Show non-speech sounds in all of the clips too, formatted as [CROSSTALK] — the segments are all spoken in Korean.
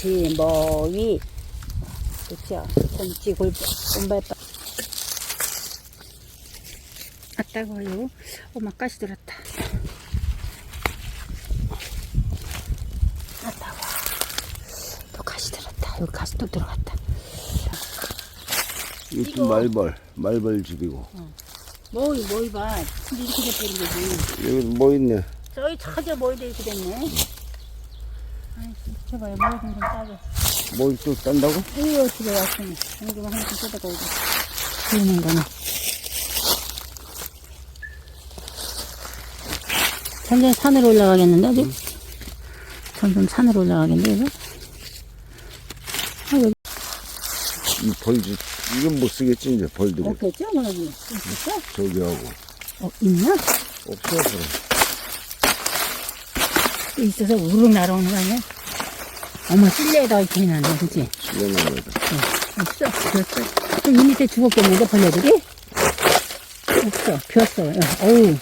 곰치, 머위, 그쵸? 곰치, 골, 곰발바. 아, 따가워요. 어머, 가시 들었다. 아, 따가워. 또 가시 들었다. 여기 가시 또 들어갔다. 이거 말벌, 말벌 집이고. 머위, 머위 봐. 근데 이렇게 돼버린 거지. 여기 뭐 있네? 저기 찾아 머위도 이렇게 됐네. 저봐요. 머위 좀 따게. 뭐또 딴다고? 이거 집에 왔으니 공기만 한번 뜯어가고 그러는 거는 점점 산으로 올라가겠는데 아직? 점점 산으로 올라가겠는데 이거? 아 여기 이 벌집, 이건 못 쓰겠지, 이제 벌들이. 없겠죠? 뭐 여기 있어? 저기 하고. 어 있나? 없어서. 또 있어서 우르륵 날아오는 거 아니야? 어머 실내에다 이렇게 해놨네 그치? 실내나무에다. 없어 비었어 또이 밑에 죽었겠는데 벌레들이? 없어 비었어 어우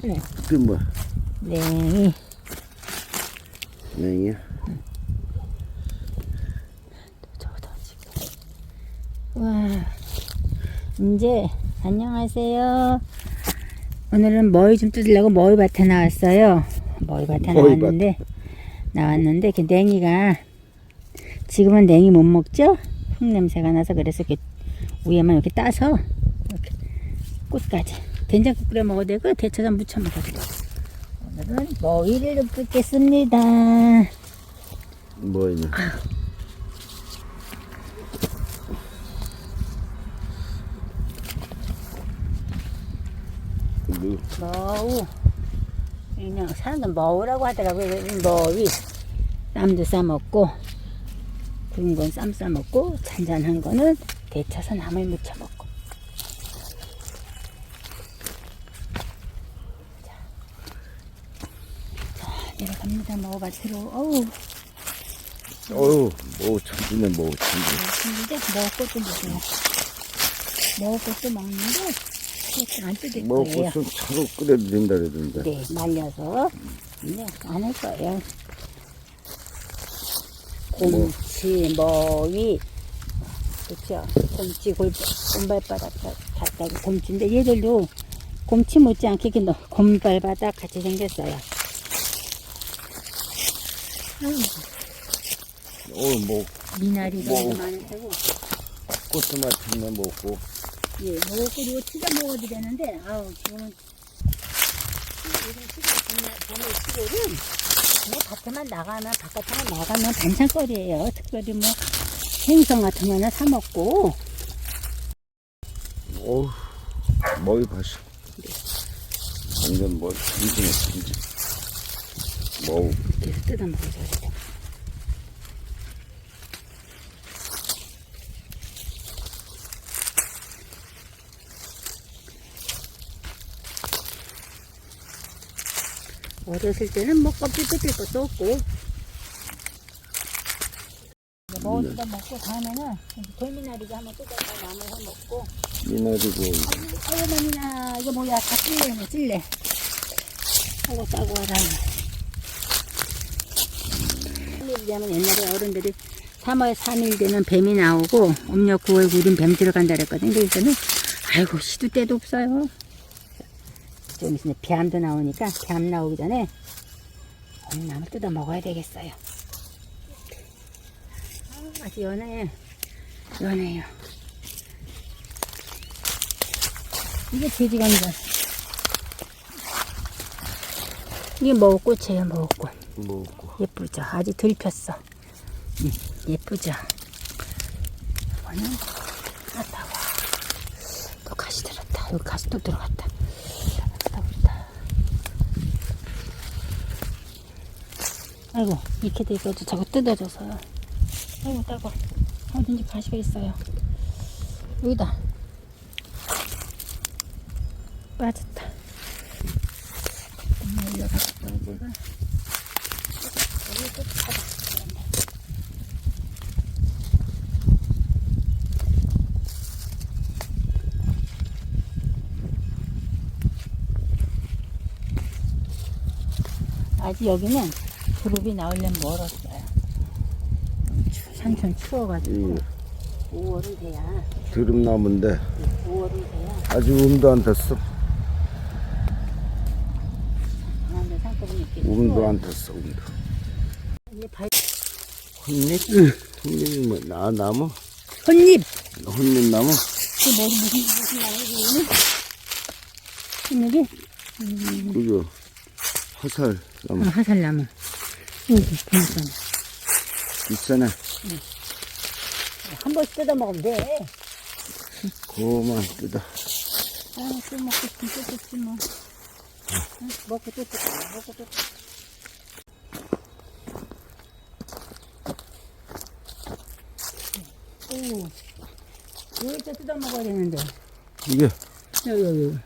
그래 뭐야? 냉이 냉이야? 저거다 지금. 와, 이제 안녕하세요. 오늘은 머위 좀 뜯으려고 머위밭에 나왔어요. 머위밭에 머위밭. 나왔는데 나왔는데 이렇게 냉이가 지금은 냉이 못 먹죠? 흙 냄새가 나서 그래서 이렇게 위에만 이렇게 따서 이렇게 끝까지 된장국 끓여 먹어도 되고 대처럼 무쳐 먹어도 되고 오늘은 머위를 뜯겠습니다. 뭐 있냐? 뭐, 머우. 그냥 사람들 머우라고 하더라고요. 머위. 쌈도 싸 먹고, 구운 건 쌈 싸 먹고, 잔잔한 거는 데쳐서 나물 무쳐 먹고. 자, 자, 내려갑니다. 머우밭으로. 어우, 어우, 뭐 참지네, 뭐 참지. 근데 먹을 것도 먹어요. 먹을 것도 먹는데, 안 뜯을 뭐 거예요. 꽃은 차로 끓여도 된다 그러던데. 네, 말려서 근데 안 할 거예요. 곰치, 머위, 그쵸? 곰치, 골, 곰발바닥 바닥이 곰치인데 얘들도 곰치 못지않게 이렇게 너- 곰발바닥 같이 생겼어요. 어, 뭐, 미나리가 뭐. 테고, 꽃도 마침내 먹고. 예, 먹고 이거 튀겨 먹어도 되는데, 아우, 지금은 요즘 시골, 봄- 봄의 시골은 그냥 밭에만 나가면, 바깥에만 나가면 반찬거리예요. 특별히 뭐, 생선 같은 거는 사먹고, 어우, 머리 봐시. 완전 뭐, 진지네, 진지. 뭐, 이렇게 뜯어 먹어줘야 돼. 어렸을 때는 뭐 껍질 뜯을 것도 없고. 이제 먹어주다 먹고 다음에는 돌미나리도 한번 뜯어서 나무 해 먹고. 미나리고, 아유 어머니나 이거 뭐야? 다 찔레네 찔레 하고 싸고 하라. 3일 되면 옛날에 어른들이 3월 3일 되면 뱀이 나오고 음력 9월 9일은 뱀 들어간다 그랬거든 그래서는 아이고 시도 때도 없어요 좀 있으면 뱀도 나오니까 뱀 나오기 전에 오늘 나무 뜯어 먹어야 되겠어요 아, 아주 연해 연해요 이게 돼지간장. 이게 먹꽃이에요, 먹꽃. 먹고. 예쁘죠? 아직 덜 폈어. 음, 예쁘죠? 이거는, 아따, 와. 또 가시 들었다. 여기 가시 또 들어갔다. 아따, 보다. 아이고, 이렇게 되고도 자꾸 뜯어져서요. 아이고, 따고. 어딘지 가시가 있어요. 여기다. 빠졌다. 엄마 올려갔다 제가 여기 또 찾아. 아직 여기는 그룹이 나오려면 멀었어요. 산천 추워가지고 음. 5월은 돼야 드름나무인데 5월은 돼야 아직 음도 안 탔어. 강한데 산거는 이렇게 음도. 안 탔어. 음도. 이게 발 혼잎? 혼잎이 뭐, 나, 나무? 혼잎 혼잎 나무? 그 머리 무슨 무슨 나무지 혼잎이 그죠? 화살 어, 나무. 화살나무 여기 보니까 비싸네. 한 번씩 뜯어 먹으면 돼. 그만 뜯어. 아, 또 먹고 또 뜯지 뭐. 응, 먹고 또 뜯어. 먹고 또 뜯어. 오, 여기 또 뜯어 먹어야 되는데. 이게, 여기, 여기.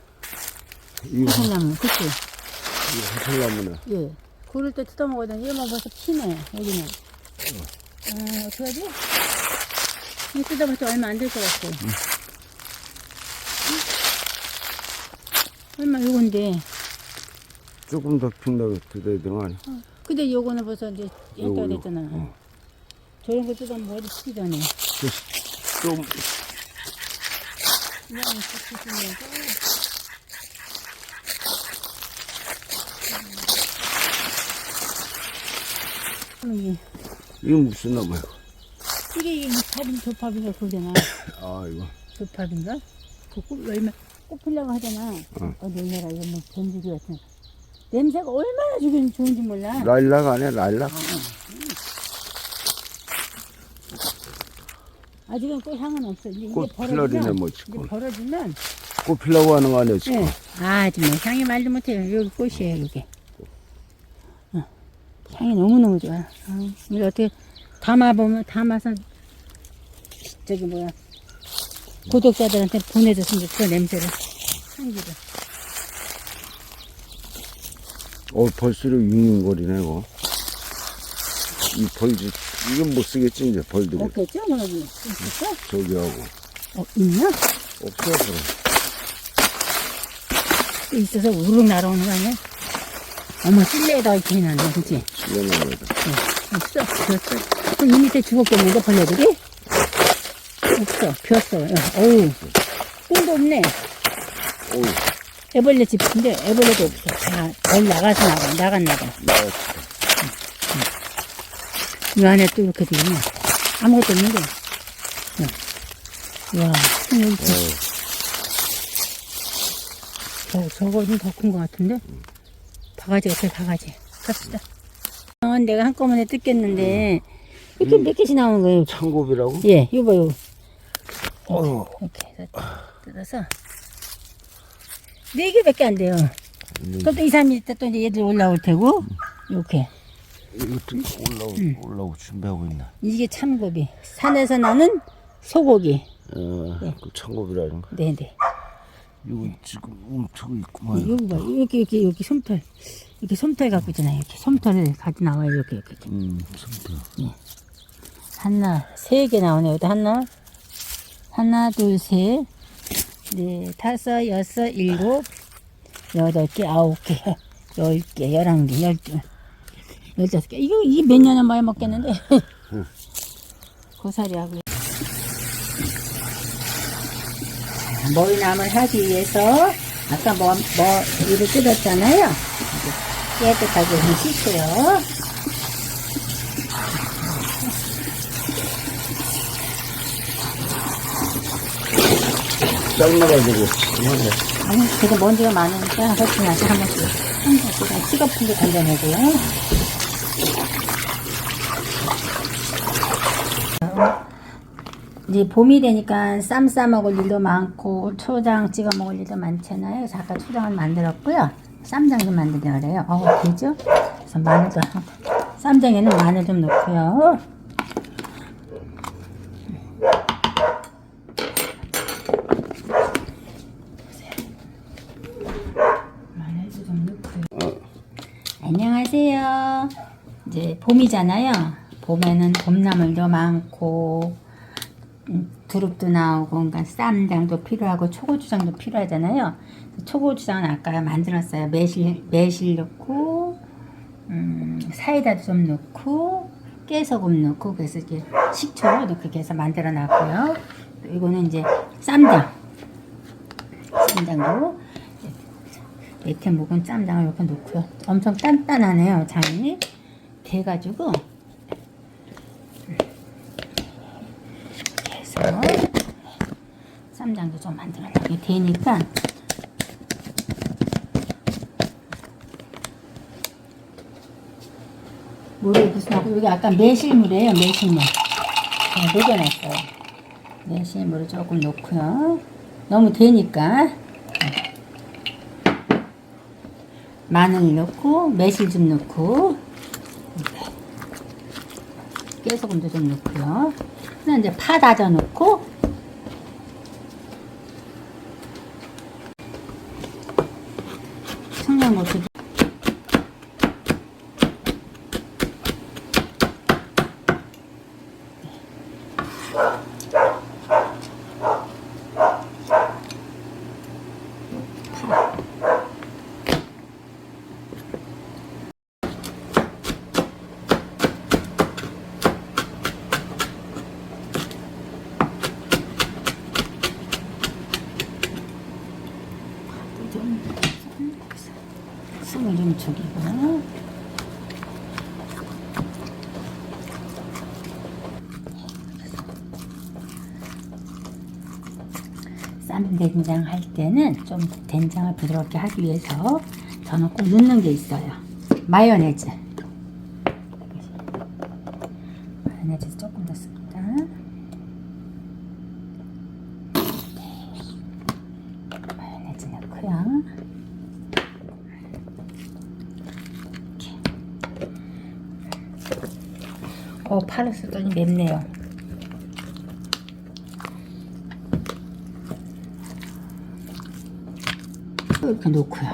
이거, 화살나무, 그치? 이거 화살나무네. 예. 굴을 또 뜯어 먹어야 되는데, 얘만 벌써 피네, 여기는. 아, 어떡하지? 이 뜯어봤자 얼마 안 될 것 같고. 응? 얼마 요건데. 조금 더 핀다고 뜯어야 되는 거 아니야? 근데 요거는 벌써 이제 요거, 했다 요거. 됐잖아. 저런 거 뜯으면 머리 전에. 좀, 그냥 뜯으면서. 음. 이거 무슨 나무야? 이게 이게 팝인 조팝인가 그러잖아. 아, 이거. 조팝인가? 그 꽃, 열매, 꽃 피려고 하잖아. 응. 어, 놀래라. 이거 뭐 변주기 같은. 냄새가 얼마나 좋은, 좋은지 몰라. 라일락 아니야, 라일락? 아직은 꽃 향은 없어. 이제, 꽃 필러리네, 벌어지면, 뭐, 이제 지금. 벌어지면, 꽃 피려고 하는 거 아니야, 지금? 예. 아, 정말 향이 말도 못해요. 여기 꽃이에요, 여기. 어. 향이 너무너무 좋아. 어, 이거 어떻게 담아보면, 담아서, 저기 뭐야, 구독자들한테 보내줬으면 좋겠어, 냄새를. 향기를. 어, 벌수록 윙윙거리네, 이거. 이 벌집, 이건 못 쓰겠지, 이제 벌들이. 없겠죠, 뭐 여기? 있을까? 저기하고. 어, 있나? 없어, 그럼. 있어서 우르륵 날아오는 거 아니야? 어머, 실내에다 이렇게 해놨네, 그치? 이거는 없어, 비었어. 그럼 이 밑에 죽었겠는데, 벌레들이? 없어, 비었어. 야, 어우, 꿀도 없네. 어우, 애벌레 집인데, 애벌레도 없어. 다, 덜 나가서 나가, 나갔나 봐. 나왔지. 이 안에 또 이렇게 돼 있네. 아무것도 없는데. 야, 와, 여기 저, 저거는 더큰 것 같은데? 바가지 같아, 바가지. 갑시다. 어, 내가 한꺼번에 뜯겠는데, 이렇게 몇 개씩 나오는 거예요. 창고비라고? 예, 이거 봐요. 어휴, 이렇게 해서 뜯어서. 네 개밖에 안 돼요. 음. 그럼 또 2, 3일 있다 또 이제 얘들 올라올 테고, 이렇게. 이것도 올라오, 올라오고 준비하고 있나? 이게 참고비. 산에서 나는 소고기. 어, 네. 그 창고비라는 거. 네네. 이거 지금 움트고 있구만. 여기 봐. 여기, 여기, 여기 솜털. 이렇게 솜털 갖고 있잖아요. 이렇게 솜털을 가지고 나와요. 이렇게, 이렇게. 음, 손도. 하나, 세 개 나오네요. 여기 하나, 하나, 둘, 셋, 네, 다섯, 여섯, 일곱, 여덟 개, 아홉 개, [LAUGHS] 열 개, 열한 개, 열두, 열다섯 개. 이거, 이게 몇 년은 많이 먹겠는데. [LAUGHS] 고사리하고. 머리남을 하기 위해서, 아까 뭐, 뭐, 이를 뜯었잖아요. 깨끗하게 좀 씻고요. 삶아가지고. 아니, 그래도 먼지가 많으니까 훨씬 나서 한 번씩, 한 번씩 시거품도 건져내고요. 이제 봄이 되니까 쌈 싸 먹을 일도 많고, 초장 찍어 먹을 일도 많잖아요. 그래서 아까 초장을 만들었고요. 쌈장 좀 만들려고 그래요. 어, 되죠? 그래서 마늘도. 쌈장에는 마늘 좀 넣고요. 안녕하세요. 이제 봄이잖아요. 봄에는 봄나물도 많고 음, 두릅도 나오고 그러니까 쌈장도 필요하고 초고추장도 필요하잖아요. 초고추장은 아까 만들었어요. 매실 매실 넣고 음, 사이다도 좀 넣고 깨소금 넣고 그래서 이렇게 식초 넣고 해서 만들어 놨고요. 또 이거는 이제 쌈장. 쌈장도 밑에 묵은 쌈장을 이렇게 넣고요. 엄청 단단하네요, 장이. 돼가지고 이렇게 해서 쌈장도 좀 만들어 놓게 되니까 물을 무슨 하고 여기 아까 매실물이에요 매실물. 네, 녹여놨어요. 매실물을 조금 넣고요. 너무 되니까. 마늘 넣고 매실 좀 넣고. 깨소금도 좀 넣고요. 그다음 이제 파 다져 넣고 청양고추 좀 죽이고 쌈 된장 할 때는 좀 된장을 부드럽게 하기 위해서 저는 꼭 넣는 게 있어요. 마요네즈. 마요네즈 조금 넣습니다 마요네즈 넣고요. 이렇게. 어, 파를 쓰더니 맵네요. 이렇게 놓고요.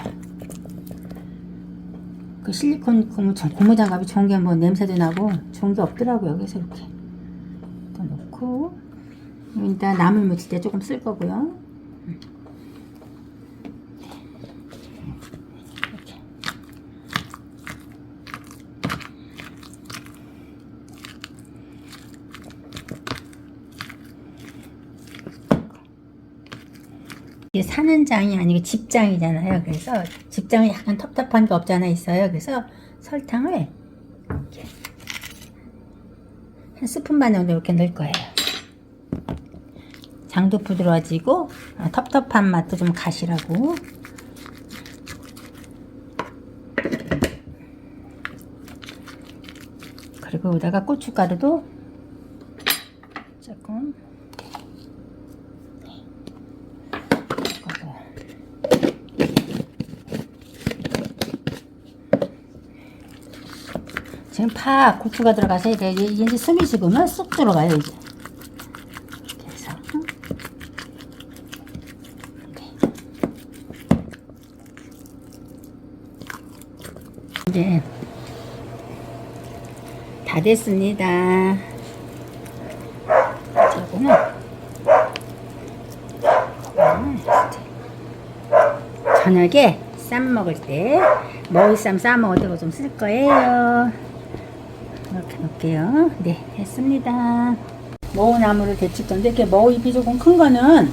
그 실리콘 고무, 장- 고무장갑이 좋은 게 뭐 냄새도 나고 좋은 게 없더라고요. 그래서 이렇게 또 놓고 일단 나물 무칠 때 조금 쓸 거고요. 이렇게. 이게 사는 장이 아니고 집장이잖아요. 그래서 집장은 약간 텁텁한 게 없잖아 있어요. 그래서 설탕을 이렇게 한 스푼만 정도 이렇게 넣을 거예요. 장도 부드러워지고 아, 텁텁한 맛도 좀 가시라고. 그리고 여기다가 고춧가루도 조금 섞어줘요. 지금 파 고추가 들어가서 이제 이제 숨이 식으면 쑥 들어가요 이제. 해서 이제 다 됐습니다. 저거는 저녁에 쌈 먹을 때 머위쌈 싸 먹을 때좀쓸 거예요. 놓을게요. 네, 됐습니다. 머우나무를 데칠 건데 이렇게 머우 잎이 조금 큰 거는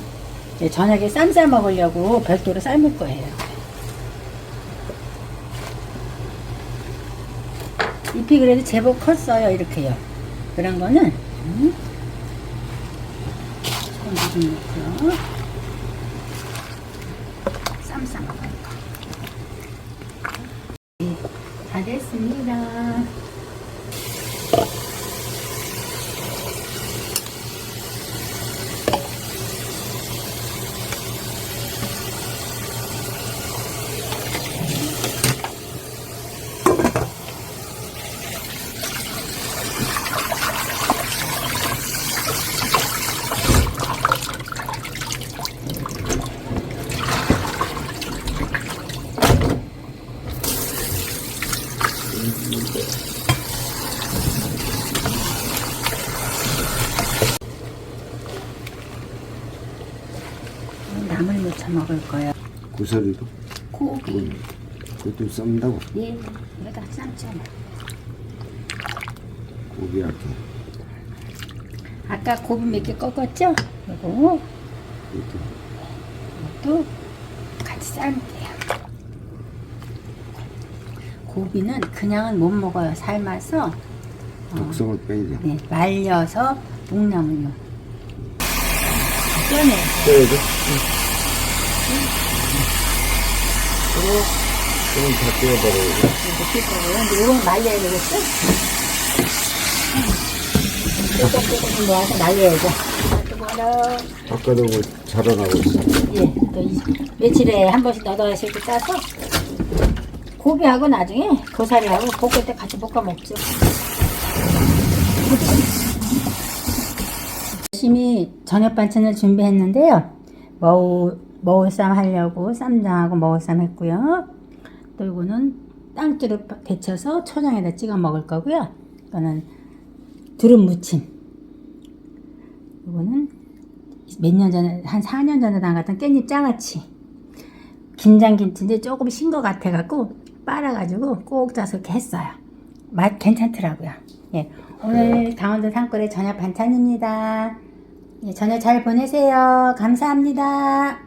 이제 저녁에 쌈 싸 먹으려고 별도로 삶을 거예요. 잎이 그래도 제법 컸어요. 이렇게요. 그런 거는 음, 조금 좀 넣고요. 쌈 싸 먹을 거. 네, 다 됐습니다. 나물 무쳐 먹을 거예요. 고사리도 고기. 그것도 쌈다고 예, 여기다 쌈잖아. 고기 할게. 아까 고기 몇 개 꺾었죠? 요거 이렇게. 이것도 같이 삶을게요. 고기는 그냥은 못 먹어요. 삶아서 독성을 빼야 돼. 네, 말려서 묵나물 요. 꺼내. 빼야 돼? 조금 다 떼어버려야 돼. 이렇게. 근데 이건 말려야 되겠죠? 조금 조금 모아서 말려야죠. 아. 아까도 뭐 자라나고 있어. 예, 또 이, 며칠에 한 번씩 넣어서 이렇게 따서 고기하고 나중에 고사리하고 볶을 때 같이 볶아 먹죠. 열심히 저녁 반찬을 준비했는데요. 머우, 머울쌈 하려고 쌈장하고 머울쌈 했고요. 또 이거는 땅두릅 데쳐서 초장에다 찍어 먹을 거고요. 이거는 두릅 무침. 이거는 몇 년 전에 한 4년 전에 담갔던 깻잎 장아찌 김장김치인데 조금 신 것 같아갖고 빨아가지고 꼭 짜서 이렇게 했어요 맛 괜찮더라고요 예, 오늘 강원도 산골의 저녁 반찬입니다 예, 저녁 잘 보내세요. 감사합니다